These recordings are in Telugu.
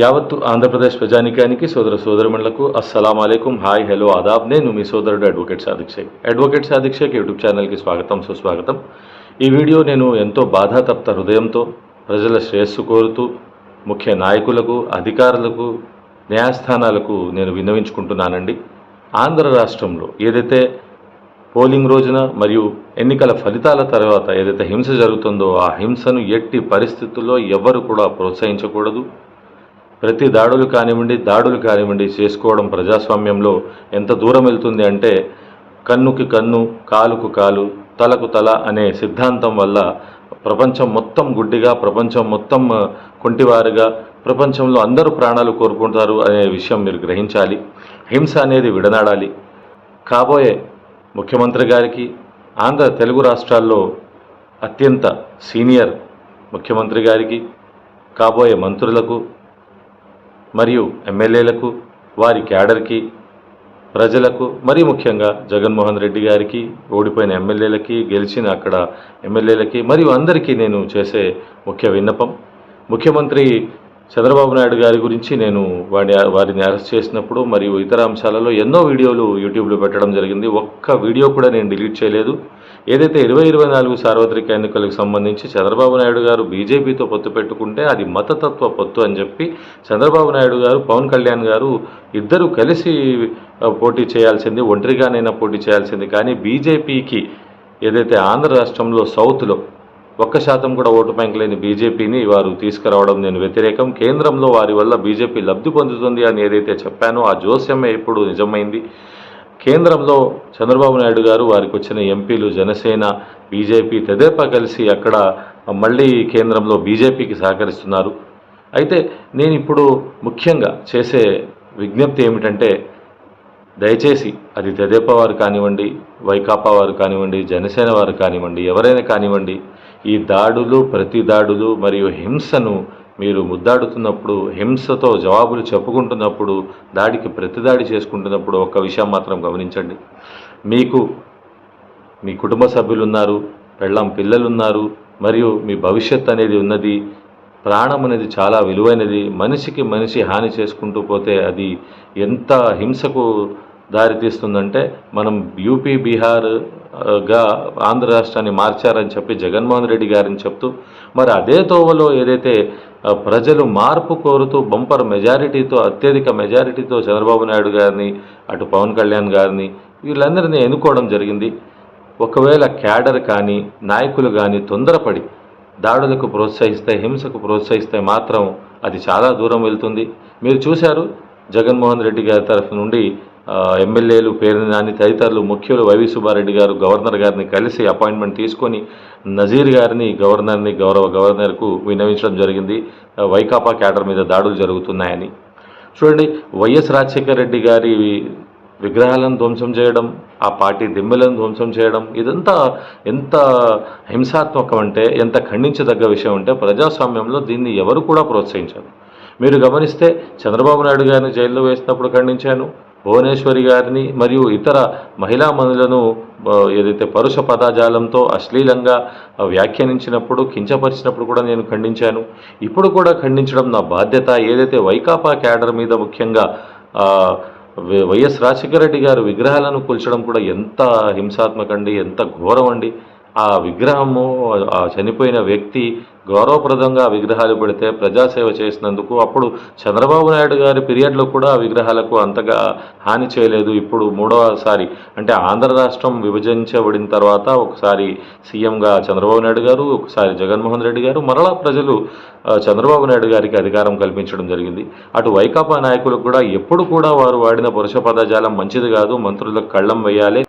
యావత్తు ఆంధ్రప్రదేశ్ ప్రజానికానికి సోదర సోదరమణులకు అస్సలం అలైకుం హాయ్ హలో ఆదాబ్. నేను మీ సోదరుడు advocate Sadiq advocate Sadiq YouTube ఛానల్కి స్వాగతం సుస్వాగతం. ఈ వీడియో నేను ఎంతో బాధాతప్త హృదయంతో ప్రజల శ్రేయస్సు కోరుతూ ముఖ్య నాయకులకు అధికారులకు న్యాయస్థానాలకు నేను విన్నవించుకుంటున్నానండి. ఆంధ్ర రాష్ట్రంలో ఏదైతే పోలింగ్ రోజున మరియు ఎన్నికల ఫలితాల తర్వాత ఏదైతే హింస జరుగుతుందో ఆ హింసను ఎట్టి పరిస్థితుల్లో ఎవరు కూడా ప్రోత్సహించకూడదు. ప్రతి దాడులు కానివ్వండి దాడులు కానివ్వండి చేసుకోవడం ప్రజాస్వామ్యంలో ఎంత దూరం వెళ్తుంది అంటే కన్నుకి కన్ను కాలుకు కాలు తలకు తల అనే సిద్ధాంతం వల్ల ప్రపంచం మొత్తం గుడ్డిగా ప్రపంచం మొత్తం కొంటివారుగా ప్రపంచంలో అందరూ ప్రాణాలు కోరుకుంటారు అనే విషయం మీరు గ్రహించాలి. హింస అనేది విడనాడాలి. కాబోయే ముఖ్యమంత్రి గారికి ఆంధ్ర తెలుగు రాష్ట్రాల్లో అత్యంత సీనియర్ ముఖ్యమంత్రి గారికి కాబోయే మంత్రులకు మరియు ఎమ్మెల్యేలకు వారి క్యాడర్కి ప్రజలకు మరీ ముఖ్యంగా జగన్మోహన్ రెడ్డి గారికి ఓడిపోయిన ఎమ్మెల్యేలకి గెలిచిన అక్కడ ఎమ్మెల్యేలకి మరియు అందరికీ నేను చేసే ముఖ్య విన్నపం. ముఖ్యమంత్రి చంద్రబాబు నాయుడు గారి గురించి నేను వాడి వారిని అరెస్ట్ చేసినప్పుడు మరియు ఇతర అంశాలలో ఎన్నో వీడియోలు యూట్యూబ్లో పెట్టడం జరిగింది. ఒక్క వీడియో కూడా నేను డిలీట్ చేయలేదు. ఏదైతే ఇరవై ఇరవై నాలుగు సార్వత్రిక ఎన్నికలకు సంబంధించి చంద్రబాబు నాయుడు గారు బీజేపీతో పొత్తు పెట్టుకుంటే అది మతతత్వ పొత్తు అని చెప్పి చంద్రబాబు నాయుడు గారు పవన్ కళ్యాణ్ గారు ఇద్దరు కలిసి పోటీ చేయాల్సింది ఒంటరిగానైనా పోటీ చేయాల్సింది. కానీ బీజేపీకి ఏదైతే ఆంధ్ర రాష్ట్రంలో సౌత్లో ఒక్క శాతం కూడా ఓటు బ్యాంక్ లేని బీజేపీని వారు తీసుకురావడం నేను వ్యతిరేకం. కేంద్రంలో వారి వల్ల బీజేపీ లబ్ధి పొందుతుంది అని ఏదైతే చెప్పానో ఆ జోస్యమే ఇప్పుడు నిజమైంది. కేంద్రంలో చంద్రబాబు నాయుడు గారు వారికి వచ్చిన ఎంపీలు జనసేన బీజేపీ తెదేపా కలిసి అక్కడ మళ్ళీ కేంద్రంలో బీజేపీకి సహకరిస్తున్నారు. అయితే నేను ఇప్పుడు ముఖ్యంగా చేసే విజ్ఞప్తి ఏమిటంటే దయచేసి అది తెదేపా వారు కానివ్వండి వైకాపా వారు కానివ్వండి జనసేన వారు కానివ్వండి ఎవరైనా కానివ్వండి ఈ దాడులు ప్రతి దాడులు మరియు హింసను మీరు ముద్దాడుతున్నప్పుడు హింసతో జవాబులు చెప్పుకుంటున్నప్పుడు దాడికి ప్రతిదాడి చేసుకుంటున్నప్పుడు ఒక్క విషయం మాత్రం గమనించండి. మీకు మీ కుటుంబ సభ్యులున్నారు పెళ్ళం పిల్లలున్నారు మరియు మీ భవిష్యత్ అనేది ఉన్నది ప్రాణం అనేది చాలా విలువైనది మనిషికి మనిషి హాని చేసుకుంటూ పోతే అది ఎంత హింసకు దారితీస్తుందంటే మనం యూపీ బీహార్గా ఆంధ్ర రాష్ట్రాన్ని మార్చారని చెప్పి జగన్మోహన్ రెడ్డి గారిని చెప్తూ మరి అదే తోవలో ఏదైతే ప్రజలు మార్పు కోరుతూ బంపర్ మెజారిటీతో అత్యధిక మెజారిటీతో చంద్రబాబు నాయుడు గారిని అటు పవన్ కళ్యాణ్ గారిని వీళ్ళందరినీ ఎన్నుకోవడం జరిగింది. ఒకవేళ క్యాడర్ కానీ నాయకులు కానీ తొందరపడి దాడులకు ప్రోత్సహిస్తే హింసకు ప్రోత్సహిస్తే మాత్రం అది చాలా దూరం వెళ్తుంది. మీరు చూశారు జగన్మోహన్ రెడ్డి గారి తరఫు నుండి ఎమ్మెల్యేలు పేరుని నాని తదితరులు ముఖ్యులు వైవి సుబ్బారెడ్డి గారు గవర్నర్ గారిని కలిసి అపాయింట్మెంట్ తీసుకొని నజీర్ గారిని గవర్నర్ని గౌరవ గవర్నర్కు విన్నవించడం జరిగింది. వైకాపా క్యాడర్ మీద దాడులు జరుగుతున్నాయని. చూడండి వైఎస్ రాజశేఖర రెడ్డి గారి విగ్రహాలను ధ్వంసం చేయడం ఆ పార్టీ దిమ్మెలను ధ్వంసం చేయడం ఇదంతా ఎంత హింసాత్మకం అంటే ఎంత ఖండించదగ్గ విషయం అంటే ప్రజాస్వామ్యంలో దీన్ని ఎవరు కూడా ప్రోత్సహించారు. మీరు గమనిస్తే చంద్రబాబు నాయుడు గారిని జైల్లో వేసినప్పుడు ఖండించాను. భువనేశ్వరి గారిని మరియు ఇతర మహిళా మనులను ఏదైతే పరుష పదాజాలంతో అశ్లీలంగా వ్యాఖ్యానించినప్పుడు కించపరిచినప్పుడు కూడా నేను ఖండించాను. ఇప్పుడు కూడా ఖండించడం నా బాధ్యత. ఏదైతే వైకాపా క్యాడర్ మీద ముఖ్యంగా వై- వైఎస్ రాజశేఖర రెడ్డి గారు విగ్రహాలను కూల్చడం కూడా ఎంత హింసాత్మకండి ఎంత ఘోరం అండి ఆ విగ్రహము చనిపోయిన వ్యక్తి గౌరవప్రదంగా విగ్రహాలు పెడితే ప్రజాసేవ చేసినందుకు అప్పుడు చంద్రబాబు నాయుడు గారి పీరియడ్లో కూడా ఆ విగ్రహాలకు అంతగా హాని చేయలేదు. ఇప్పుడు మూడవసారి అంటే ఆంధ్ర రాష్ట్రం విభజించబడిన తర్వాత ఒకసారి సీఎంగా చంద్రబాబు నాయుడు గారు ఒకసారి జగన్మోహన్ రెడ్డి గారు మరలా ప్రజలు చంద్రబాబు నాయుడు గారికి అధికారం కల్పించడం జరిగింది. అటు వైకాపా నాయకులకు కూడా ఎప్పుడు కూడా వారు వాడిన పురుష పదజాలం మంచిది కాదు. మంత్రులకు కళ్ళం వేయాలి.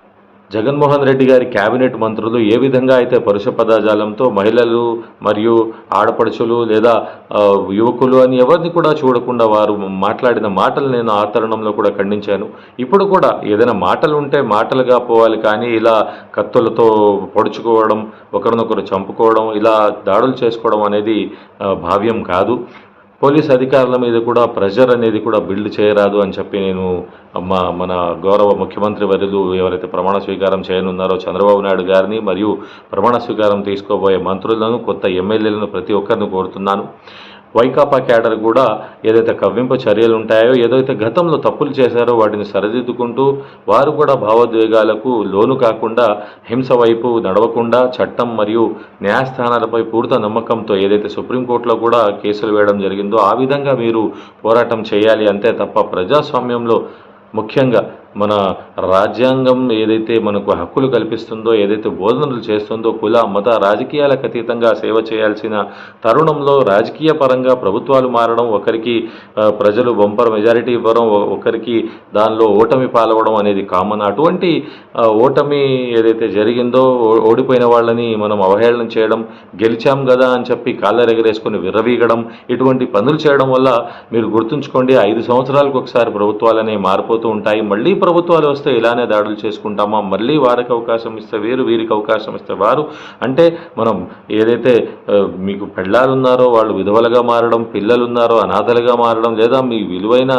జగన్మోహన్ రెడ్డి గారి కేబినెట్ మంత్రులు ఏ విధంగా అయితే పరుష పదజాలంతో మహిళలు మరియు ఆడపడుచులు లేదా యువకులు అని ఎవరిని కూడా చూడకుండా వారు మాట్లాడిన మాటలు నేను ఆ తరుణంలో కూడా ఖండించాను. ఇప్పుడు కూడా ఏదైనా మాటలు ఉంటే మాటలుగా పోవాలి కానీ ఇలా కత్తులతో పొడుచుకోవడం ఒకరినొకరు చంపుకోవడం ఇలా దాడులు చేసుకోవడం అనేది భావ్యం కాదు. పోలీస్ అధికారుల మీద కూడా ప్రెషర్ అనేది కూడా బిల్డ్ చేయరాదు అని చెప్పి నేను మా మన గౌరవ ముఖ్యమంత్రి వర్యులు ఎవరైతే ప్రమాణ స్వీకారం చేయనున్నారో చంద్రబాబు నాయుడు గారిని మరియు ప్రమాణ స్వీకారం తీసుకోబోయే మంత్రులను కొత్త ఎమ్మెల్యేలను ప్రతి ఒక్కరిని కోరుతున్నాను. వైకాపా క్యాడర్ కూడా ఏదైతే కవ్వింపు చర్యలు ఉంటాయో ఏదైతే గతంలో తప్పులు చేశారో వాటిని సరిదిద్దుకుంటూ వారు కూడా భావోద్వేగాలకు లోను కాకుండా హింస వైపు నడవకుండా చట్టం మరియు న్యాయస్థానాలపై పూర్త నమ్మకంతో ఏదైతే సుప్రీంకోర్టులో కూడా కేసులు వేయడం జరిగిందో ఆ విధంగా మీరు పోరాటం చేయాలి అంతే తప్ప ప్రజాస్వామ్యంలో ముఖ్యంగా మన రాజ్యాంగం ఏదైతే మనకు హక్కులు కల్పిస్తుందో ఏదైతే బోధనలు చేస్తుందో కుల మత రాజకీయాలకు అతీతంగా సేవ చేయాల్సిన తరుణంలో రాజకీయ పరంగా ప్రభుత్వాలు మారడం ఒకరికి ప్రజలు బొంపర్ మెజారిటీ ఇవ్వడం ఒకరికి దానిలో ఓటమి పాల్గొనడం అనేది కామన్. అటువంటి ఓటమి ఏదైతే జరిగిందో ఓడిపోయిన వాళ్ళని మనం అవహేళన చేయడం గెలిచాం కదా అని చెప్పి కాళ్ళరెగరేసుకుని విర్రవీగడం ఇటువంటి పనులు చేయడం వల్ల మీరు గుర్తుంచుకోండి ఐదు సంవత్సరాలకు ఒకసారి ప్రభుత్వాలనే మారిపోతూ ఉంటాయి. మళ్ళీ ప్రభుత్వాలు వస్తే ఇలానే దాడులు చేసుకుంటామా? మళ్ళీ వారికి అవకాశం ఇస్తే వీరు వీరికి అవకాశం ఇస్తే వారు. అంటే మనం ఏదైతే మీకు పెళ్ళాలున్నారో వాళ్ళు విధవలుగా మారడం పిల్లలున్నారో అనాథలుగా మారడం లేదా మీ విలువైన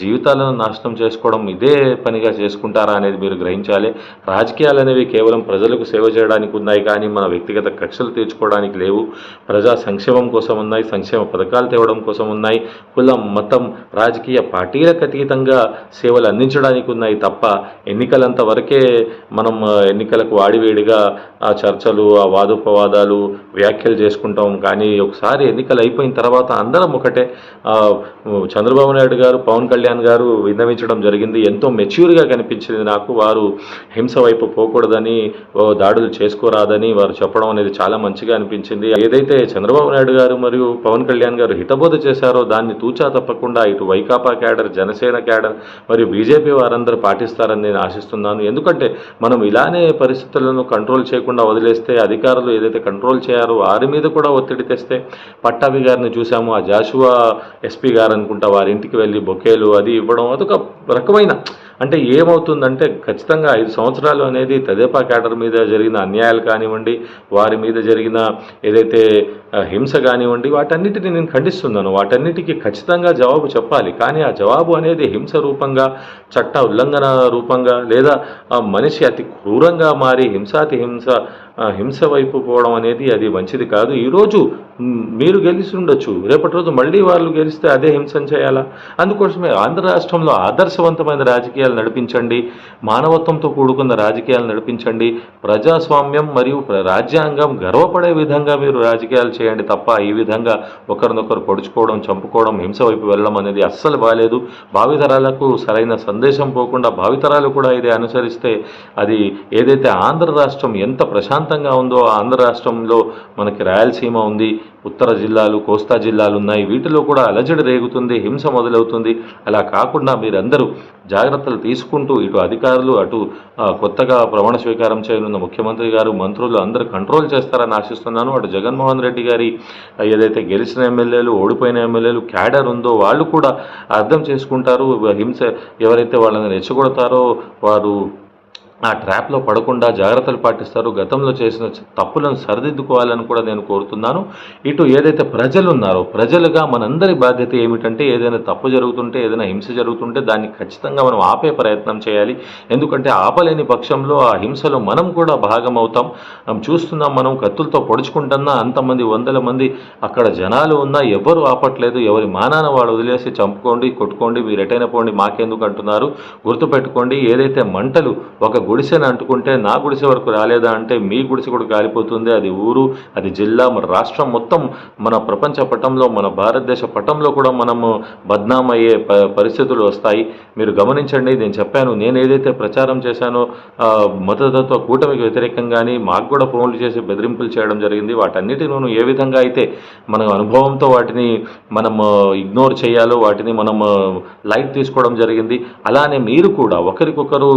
జీవితాలను నాశనం చేసుకోవడం ఇదే పనిగా చేసుకుంటారా అనేది మీరు గ్రహించాలి. రాజకీయాలు అనేవి కేవలం ప్రజలకు సేవ చేయడానికి ఉన్నాయి కానీ మన వ్యక్తిగత కక్షలు తీర్చుకోవడానికి లేవు. ప్రజా సంక్షేమం కోసం ఉన్నాయి సంక్షేమ పథకాలు తేవడం కోసం ఉన్నాయి. కులం మతం రాజకీయ పార్టీలకు అతీతంగా సేవలు అందించడానికి ఉన్నాయి. తప్ప ఎన్నికలంత వరకే మనం ఎన్నికలకు వాడివేడిగా ఆ చర్చలు ఆ వాదోపవాదాలు వ్యాఖ్యలు చేసుకుంటాం. కానీ ఒకసారి ఎన్నికలు అయిపోయిన తర్వాత అందరం ఒకటే. చంద్రబాబు నాయుడు గారు పవన్ కళ్యాణ్ గారు విన్నవించడం జరిగింది. ఎంతో మెచ్యూర్గా కనిపించింది నాకు. వారు హింస వైపు పోకూడదని ఓ, దాడులు చేసుకోరాదని వారు చెప్పడం అనేది చాలా మంచిగా అనిపించింది. ఏదైతే చంద్రబాబు నాయుడు గారు మరియు పవన్ కళ్యాణ్ గారు హితబోధ చేశారో దాన్ని తూచా తప్పకుండా ఇటు వైకాపా క్యాడర్ జనసేన క్యాడర్ మరియు బీజేపీ వారందరూ పాటిస్తారని నేను ఆశిస్తున్నాను. ఎందుకంటే మనం ఇలానే పరిస్థితులను కంట్రోల్ చేయకుండా వదిలేస్తే అధికారులు ఏదైతే కంట్రోల్ చేయారో వారి మీద కూడా ఒత్తిడి తెస్తే పట్టాభి గారిని చూసాము ఆ జాషువా ఎస్పీ గారు అనుకుంటా వారి ఇంటికి వెళ్ళి బొకేలు అది ఇవ్వడం అదొక రకమైన అంటే ఏమవుతుందంటే ఖచ్చితంగా ఐదు సంవత్సరాలు అనేది తెదేపా క్యాడర్ మీద జరిగిన అన్యాయాలు కానివ్వండి వారి మీద జరిగిన ఏదైతే హింస కానివ్వండి వాటన్నిటిని నేను ఖండిస్తున్నాను. వాటన్నిటికీ ఖచ్చితంగా జవాబు చెప్పాలి. కానీ ఆ జవాబు అనేది హింస రూపంగా చట్ట ఉల్లంఘన రూపంగా లేదా ఆ మనిషి అతి క్రూరంగా మారి హింసాతి హింస హింస వైపు పోవడం అనేది అది మంచిది కాదు. ఈరోజు మీరు గెలిచి ఉండొచ్చు. రేపటి రోజు మళ్ళీ వాళ్ళు గెలిస్తే అదే హింసను చేయాలా? అందుకోసమే ఆంధ్ర రాష్ట్రంలో ఆదర్శవంతమైన రాజకీయాలు నడిపించండి. మానవత్వంతో కూడుకున్న రాజకీయాలు నడిపించండి. ప్రజాస్వామ్యం మరియు ప్ర- రాజ్యాంగం గర్వపడే విధంగా మీరు రాజకీయాలు చేయండి తప్ప ఈ విధంగా ఒకరినొకరు పొడుచుకోవడం చంపుకోవడం హింస వైపు వెళ్ళడం అనేది అస్సలు బాగాలేదు భావితరాలకు సరైన సందేశం పోకుండా భావితరాలు కూడా ఇది అనుసరిస్తే అది ఏదైతే ఆంధ్ర రాష్ట్రం ఎంత ప్రశాంతంగా ఉందో ఆంధ్ర రాష్ట్రంలో మనకి రాయలసీమ ఉంది. ఉత్తర జిల్లాలు కోస్తా జిల్లాలు ఉన్నాయి. వీటిలో కూడా అలజడి రేగుతుంది హింస మొదలవుతుంది. అలా కాకుండా మీరందరూ జాగ్రత్తలు తీసుకుంటూ ఇటు అధికారులు అటు కొత్తగా ప్రమాణ స్వీకారం చేయనున్న ముఖ్యమంత్రి గారు మంత్రులు అందరూ కంట్రోల్ చేస్తారని ఆశిస్తున్నాను. అటు జగన్మోహన్ రెడ్డి గారి ఏదైతే గెలిచిన ఎమ్మెల్యేలు ఓడిపోయిన ఎమ్మెల్యేలు క్యాడర్ ఉందో వాళ్ళు కూడా అర్థం చేసుకుంటారు. హింస ఎవరైతే వాళ్ళని రెచ్చగొడతారో వారు ఆ ట్రాప్లో పడకుండా జాగ్రత్తలు పాటిస్తారు. గతంలో చేసిన తప్పులను సరిదిద్దుకోవాలని కూడా నేను కోరుతున్నాను. ఇటు ఏదైతే ప్రజలు ఉన్నారో ప్రజలుగా మనందరి బాధ్యత ఏమిటంటే ఏదైనా తప్పు జరుగుతుంటే ఏదైనా హింస జరుగుతుంటే దాన్ని ఖచ్చితంగా మనం ఆపే ప్రయత్నం చేయాలి. ఎందుకంటే ఆపలేని పక్షంలో ఆ హింసలో మనం కూడా భాగం అవుతాం మనం చూస్తున్నాం మనం కత్తులతో పొడుచుకుంటున్నా అంతమంది వందల మంది అక్కడ జనాలు ఉన్నా ఎవరు ఆపట్లేదు. ఎవరి మానాన వాడు వదిలేసి చంపుకోండి కొట్టుకోండి మీరు ఎటైనా పోండి మాకెందుకు అంటున్నారు. గుర్తుపెట్టుకోండి ఏదైతే మంటలు ఒక గుడిసెని అంటుకుంటే నా గుడిసె వరకు రాలేదా అంటే మీ గుడిసె కూడా కాలిపోతుంది. అది ఊరు అది జిల్లా మన రాష్ట్రం మొత్తం మన ప్రపంచ పటంలో మన భారతదేశ పటంలో కూడా మనము బద్నామయ్యే ప పరిస్థితులు వస్తాయి. మీరు గమనించండి నేను చెప్పాను నేను ఏదైతే ప్రచారం చేశానో మతతత్వ కూటమికి వ్యతిరేకంగాని మాకు కూడా ఫోన్లు చేసి బెదిరింపులు చేయడం జరిగింది. వాటన్నిటిలోనూ ఏ విధంగా అయితే మన అనుభవంతో వాటిని మనం ఇగ్నోర్ చేయాలో వాటిని మనం లైట్ తీసుకోవడం జరిగింది. అలానే మీరు కూడా ఒకరికొకరు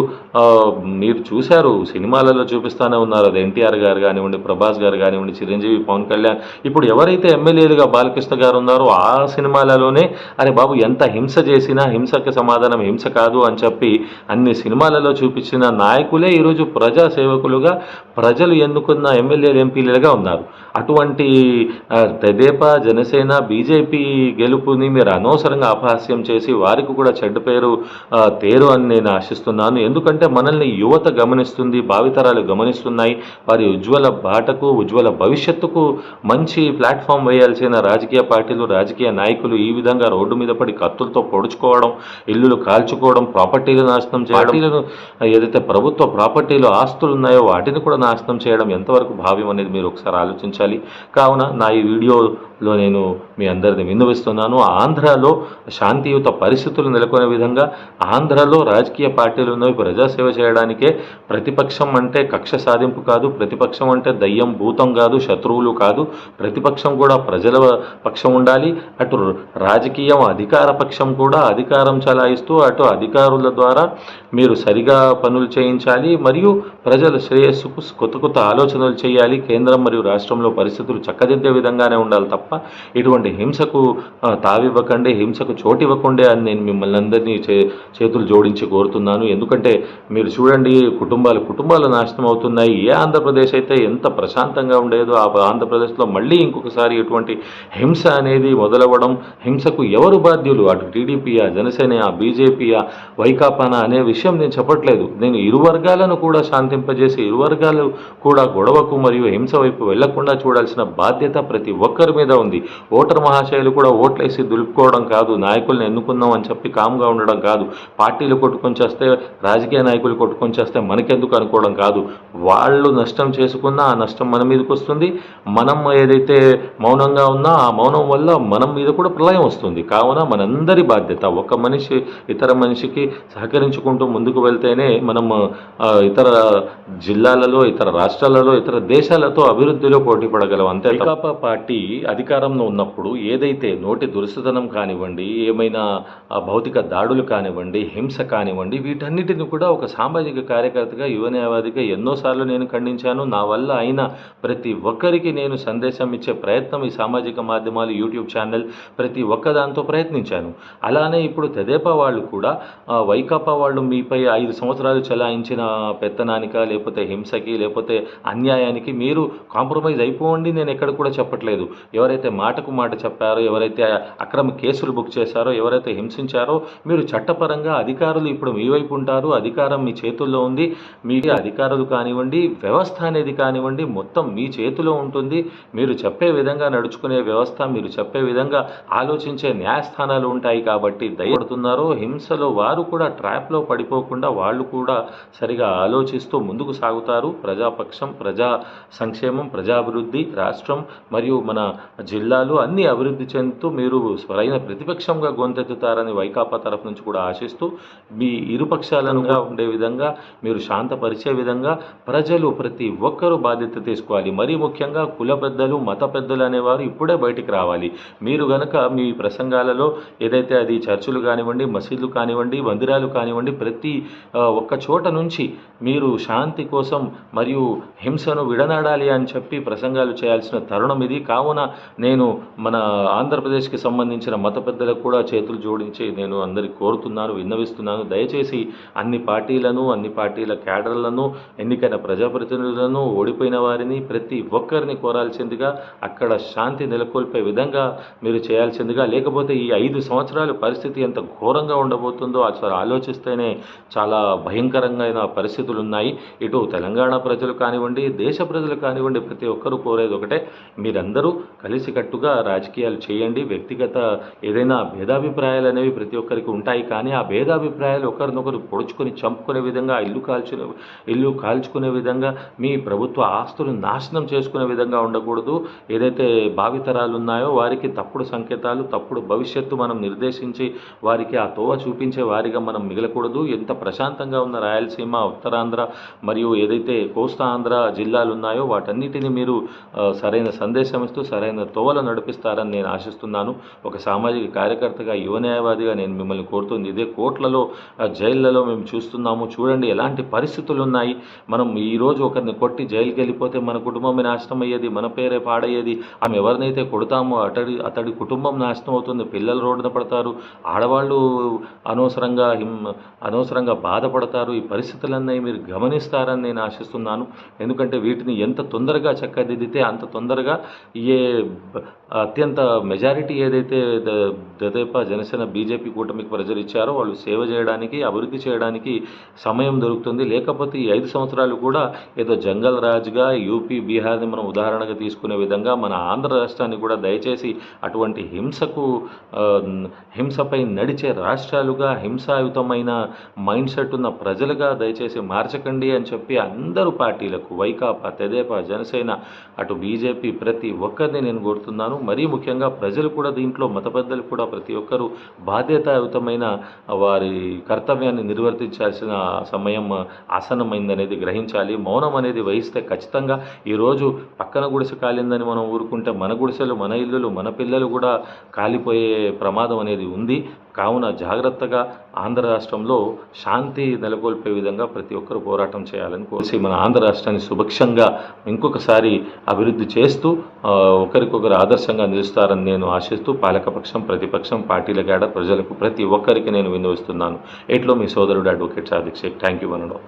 మీరు చూశారు సినిమాలలో చూపిస్తానే ఉన్నారు. అది ఎన్టీఆర్ గారు కానివ్వండి ప్రభాస్ గారు కానివ్వండి చిరంజీవి పవన్ కళ్యాణ్. ఇప్పుడు ఎవరైతే ఎమ్మెల్యేలుగా బాలకృష్ణ గారు ఉన్నారో ఆ సినిమాలలోనే అరే బాబు ఎంత హింస చేసినా హింసకి సమాధానం హింస కాదు అని చెప్పి అన్ని సినిమాలలో చూపించిన నాయకులే ఈరోజు ప్రజా సేవకులుగా ప్రజలు ఎన్నుకున్న ఎమ్మెల్యేలు ఎంపీలుగా ఉన్నారు. అటువంటి ఆ, తెదేపా జనసేన బీజేపీ గెలుపుని మీరు అనవసరంగా అపహాస్యం చేసి వారికి కూడా చెడ్డ పేరు తేరు అని నేను ఆశిస్తున్నాను. ఎందుకంటే మనల్ని యువత గమనిస్తుంది భావితరాలు గమనిస్తున్నాయి. వారి ఉజ్వల బాటకు ఉజ్వల భవిష్యత్తుకు మంచి ప్లాట్ఫామ్ వేయాల్సిన రాజకీయ పార్టీలు రాజకీయ నాయకులు ఈ విధంగా రోడ్డు మీద పడి కత్తులతో పొడుచుకోవడం ఇల్లులు కాల్చుకోవడం ప్రాపర్టీలు నాశనం చేయడం ఏదైతే ప్రభుత్వ ప్రాపర్టీలు ఆస్తులు ఉన్నాయో వాటిని కూడా నాశనం చేయడం ఎంతవరకు భావ్యం అనేది మీరు ఒకసారి ఆలోచించాలి కావున నా ఈ వీడియోలో నేను మీ అందరిని విన్నవిస్తున్నాను. ఆంధ్రాలో శాంతియుత పరిస్థితులు నెలకొనే విధంగా ఆంధ్రాలో రాజకీయ పార్టీలు ఉన్నవి ప్రజాసేవ చేయడానికే ప్రతిపక్షం అంటే కక్ష సాధింపు కాదు ప్రతిపక్షం అంటే దయ్యం భూతం కాదు శత్రువులు కాదు. ప్రతిపక్షం కూడా ప్రజల పక్షం ఉండాలి. అటు రాజకీయం అధికార పక్షం కూడా అధికారం చలాయిస్తూ అటు అధికారుల ద్వారా మీరు సరిగా పనులు చేయించాలి. మరియు ప్రజల శ్రేయస్సుకు కొత్త కొత్త ఆలోచనలు చేయాలి. కేంద్రం మరియు రాష్ట్రంలో పరిస్థితులు చక్కదిద్దే విధంగానే ఉండాలి తప్ప ఇటువంటి హింసకు తావివ్వకండి హింసకు చోటివ్వకుండే అని నేను మిమ్మల్ని అందరినీ చే చేతులు జోడించి కోరుతున్నాను. ఎందుకంటే మీరు చూడండి కుటుంబాలు కుటుంబాలు నాశనం అవుతున్నాయి. ఏ ఆంధ్రప్రదేశ్ అయితే ఎంత ప్రశాంతంగా ఉండేదో ఆ ఆంధ్రప్రదేశ్లో మళ్ళీ ఇంకొకసారి ఇటువంటి హింస అనేది మొదలవ్వడం హింసకు ఎవరు బాధ్యులు? అటు టీడీపీయా జనసేన బీజేపీయా వైకాపానా అనే విషయం నేను చెప్పట్లేదు. నేను ఇరు వర్గాలను కూడా శాంతింపజేసి ఇరు వర్గాలు కూడా గొడవకు మరియు హింస వైపు వెళ్ళకుండా చూడాల్సిన బాధ్యత ప్రతి ఒక్కరి మీద ఉంది. ఓటర్ మహాశయులు కూడా ఓట్లేసి దులుపుకోవడం కాదు నాయకుల్ని ఎన్నుకుందాం అని చెప్పి కామ్గా ఉండడం కాదు. పార్టీలు కొట్టుకొని చేస్తే రాజకీయ నాయకులు కొట్టుకొని చేస్తే మనకెందుకు అనుకోవడం కాదు. వాళ్ళు నష్టం చేసుకున్నా ఆ నష్టం మన మీదకి వస్తుంది. మనం ఏదైతే మౌనంగా ఉన్నా ఆ మౌనం వల్ల మనం మీద కూడా ప్రళయం వస్తుంది. కావున మనందరి బాధ్యత ఒక మనిషి ఇతర మనిషికి సహకరించుకుంటూ ముందుకు వెళ్తేనే మనం ఇతర జిల్లాలలో ఇతర రాష్ట్రాలలో ఇతర దేశాలతో అభివృద్ధిలో పోటీ పడగలం అంతే వైకాపా పార్టీ అధికారంలో ఉన్నప్పుడు ఏదైతే నోటి దురుసుతనం కానివ్వండి ఏమైనా భౌతిక దాడులు కానివ్వండి హింస కానివ్వండి వీటన్నిటిని కూడా ఒక సామాజిక కార్యకర్తగా యువ న్యాయవాదిగా ఎన్నోసార్లు నేను ఖండించాను. నా వల్ల అయిన ప్రతి ఒక్కరికి నేను సందేశం ఇచ్చే ప్రయత్నం ఈ సామాజిక మాధ్యమాలు యూట్యూబ్ ఛానల్ ప్రతి ఒక్క దాంతో ప్రయత్నించాను. అలానే ఇప్పుడు తెదేపా వాళ్ళు కూడా వైకాపా వాళ్ళు మీపై ఐదు సంవత్సరాలు చలాయించిన పెత్తనానిక లేకపోతే హింసకి లేకపోతే అన్యాయానికి మీరు కాంప్రమైజ్ అయిపో అయిపోండి నేను ఎక్కడ కూడా చెప్పట్లేదు. ఎవరైతే మాటకు మాట చెప్పారో ఎవరైతే అక్రమ కేసులు బుక్ చేశారో ఎవరైతే హింసించారో మీరు చట్టపరంగా అధికారులు ఇప్పుడు మీ వైపు ఉంటారు అధికారం మీ చేతుల్లో ఉంది మీ అధికారులు కానివ్వండి వ్యవస్థ అనేది కానివ్వండి మొత్తం మీ చేతిలో ఉంటుంది. మీరు చెప్పే విధంగా నడుచుకునే వ్యవస్థ మీరు చెప్పే విధంగా ఆలోచించే న్యాయస్థానాలు ఉంటాయి కాబట్టి దయపడుతున్నారో హింసలో వారు కూడా ట్రాప్లో పడిపోకుండా వాళ్ళు కూడా సరిగా ఆలోచిస్తూ ముందుకు సాగుతారు. ప్రజాపక్షం ప్రజా సంక్షేమం ప్రజాభివృద్ధి రాష్ట్రం మరియు మన జిల్లాలు అన్ని అభివృద్ధి చెందుతూ మీరు సరైన ప్రతిపక్షంగా గొంతెత్తుతారని వైకాపా తరఫు నుంచి కూడా ఆశిస్తూ మీ ఇరుపక్షాలనుగా ఉండే విధంగా మీరు శాంతపరిచే విధంగా ప్రజలు ప్రతి ఒక్కరూ బాధ్యత తీసుకోవాలి. మరీ ముఖ్యంగా కుల పెద్దలు మత పెద్దలు అనేవారు ఇప్పుడే బయటికి రావాలి. మీరు గనక మీ ప్రసంగాలలో ఏదైతే అది చర్చిలు కానివ్వండి మసీదులు కానివ్వండి మందిరాలు కానివ్వండి ప్రతి ఒక్క చోట నుంచి మీరు శాంతి కోసం మరియు హింసను విడనాడాలి అని చెప్పి ప్రసంగాలు చేయాల్సిన తరుణం ఇది. కావున నేను మన ఆంధ్రప్రదేశ్కి సంబంధించిన మత పెద్దలకు కూడా చేతులు జోడించి నేను అందరికి కోరుతున్నాను విన్నవిస్తున్నాను. దయచేసి అన్ని పార్టీలను అన్ని పార్టీల క్యాడర్లను ఎన్నికైన ప్రజాప్రతినిధులను ఓడిపోయిన వారిని ప్రతి ఒక్కరిని కోరాల్సిందిగా అక్కడ శాంతి నెలకొల్పే విధంగా మీరు చేయాల్సిందిగా లేకపోతే ఈ ఐదు సంవత్సరాల పరిస్థితి ఎంత ఘోరంగా ఉండబోతుందో అసలు ఆలోచిస్తేనే చాలా భయంకరంగా పరిస్థితులు ఉన్నాయి ఇటు తెలంగాణ ప్రజలు కానివ్వండి దేశ ప్రజలు కానివ్వండి ప్రతి ఒక్కరూ కోరేది ఒకటే. మీరందరూ కలిసికట్టుగా రాజకీయాలు చేయండి. వ్యక్తిగత ఏదైనా భేదాభిప్రాయాలు అనేవి ప్రతి ఒక్కరికి ఉంటాయి. కానీ ఆ భేదాభిప్రాయాలు ఒకరినొకరు పొడుచుకొని చంపుకునే విధంగా ఇల్లు కాల్చుకునే ఇల్లు కాల్చుకునే విధంగా మీ ప్రభుత్వ ఆస్తులు నాశనం చేసుకునే విధంగా ఉండకూడదు. ఏదైతే భావితరాలు ఉన్నాయో వారికి తప్పుడు సంకేతాలు తప్పుడు భవిష్యత్తు మనం నిర్దేశించి వారికి ఆ తోవ చూపించే వారిగా మనం మిగలకూడదు. ఎంత ప్రశాంతంగా ఉన్న రాయలసీమ ఉత్తరాంధ్ర మరియు ఏదైతే కోస్తా ఆంధ్ర జిల్లాలు ఉన్నాయో వాటన్నిటిని మీరు సరైన సందేశం ఇస్తూ సరైన తోవలు నడిపిస్తారని నేను ఆశిస్తున్నాను. ఒక సామాజిక కార్యకర్తగా యువ న్యాయవాదిగా నేను మిమ్మల్ని కోరుతుంది. ఇదే కోర్టులలో ఆ, జైళ్ళలో మేము చూస్తున్నాము. చూడండి ఎలాంటి పరిస్థితులు ఉన్నాయి మనం ఈరోజు ఒకరిని కొట్టి జైలుకి వెళ్ళిపోతే మన కుటుంబమే నాశనం అయ్యేది మన పేరే పాడయ్యేది. ఆమె ఎవరినైతే కొడతామో అతడి అతడి కుటుంబం నాశనం అవుతుంది. పిల్లలు రోడ్డున పడతారు. ఆడవాళ్ళు అనవసరంగా హిమ్ అనవసరంగా బాధపడతారు. ఈ పరిస్థితులన్నీ మీరు గమనిస్తారని నేను ఆశిస్తున్నాను. ఎందుకంటే వీటిని ఎంత తొందరగా చక్కదిద్ది చెందితే అంత తొందరగా ఏ అత్యంత మెజారిటీ ఏదైతే ద- దదేపా జనసేన బీజేపీ కూటమికి ప్రజలు ఇచ్చారో వాళ్ళు సేవ చేయడానికి అభివృద్ధి చేయడానికి సమయం దొరుకుతుంది. లేకపోతే ఈ ఐదు సంవత్సరాలు కూడా ఏదో జంగల్ రాజ్గా యూపీ బీహార్ని మనం ఉదాహరణగా తీసుకునే విధంగా మన ఆంధ్ర రాష్ట్రాన్ని కూడా దయచేసి అటువంటి హింసకు హింసపై నడిచే రాష్ట్రాలుగా హింసాయుతమైన మైండ్ సెట్ ఉన్న ప్రజలుగా దయచేసి మార్చకండి అని చెప్పి అందరూ పార్టీలకు వైకాపా తెదేపా జనసేన అటు బీజేపీ ప్రతి ఒక్కరిని నేను కోరుతున్నాను. మరీ ముఖ్యంగా ప్రజలు కూడా దీంట్లో మత పెద్దలు కూడా ప్రతి ఒక్కరూ బాధ్యతాయుతమైన వారి కర్తవ్యాన్ని నిర్వర్తించాల్సిన సమయం ఆసనమైందనేది గ్రహించాలి. మౌనం అనేది వహిస్తే ఖచ్చితంగా ఈరోజు పక్కన గుడిసె కాలిందని మనం ఊరుకుంటే మన గుడిసెలు మన ఇల్లులు మన పిల్లలు కూడా కాలిపోయే ప్రమాదం అనేది ఉంది. కావున జాగ్రత్తగా ఆంధ్ర రాష్ట్రంలో శాంతి నెలకొల్పే విధంగా ప్రతి ఒక్కరు పోరాటం చేయాలని కోసి మన ఆంధ్ర రాష్ట్రాన్ని సుభిక్షంగా ఇంకొకసారి అభివృద్ధి చేస్తూ ఒకరికొకరు ఆదర్శంగా నిలుస్తారని నేను ఆశిస్తూ పాలకపక్షం ప్రతిపక్షం పార్టీల కాడ ప్రజలకు ప్రతి ఒక్కరికి నేను వినియోగిస్తున్నాను ఎట్లో మీ సోదరుడు advocate Sadiq Shaik thank you అనడం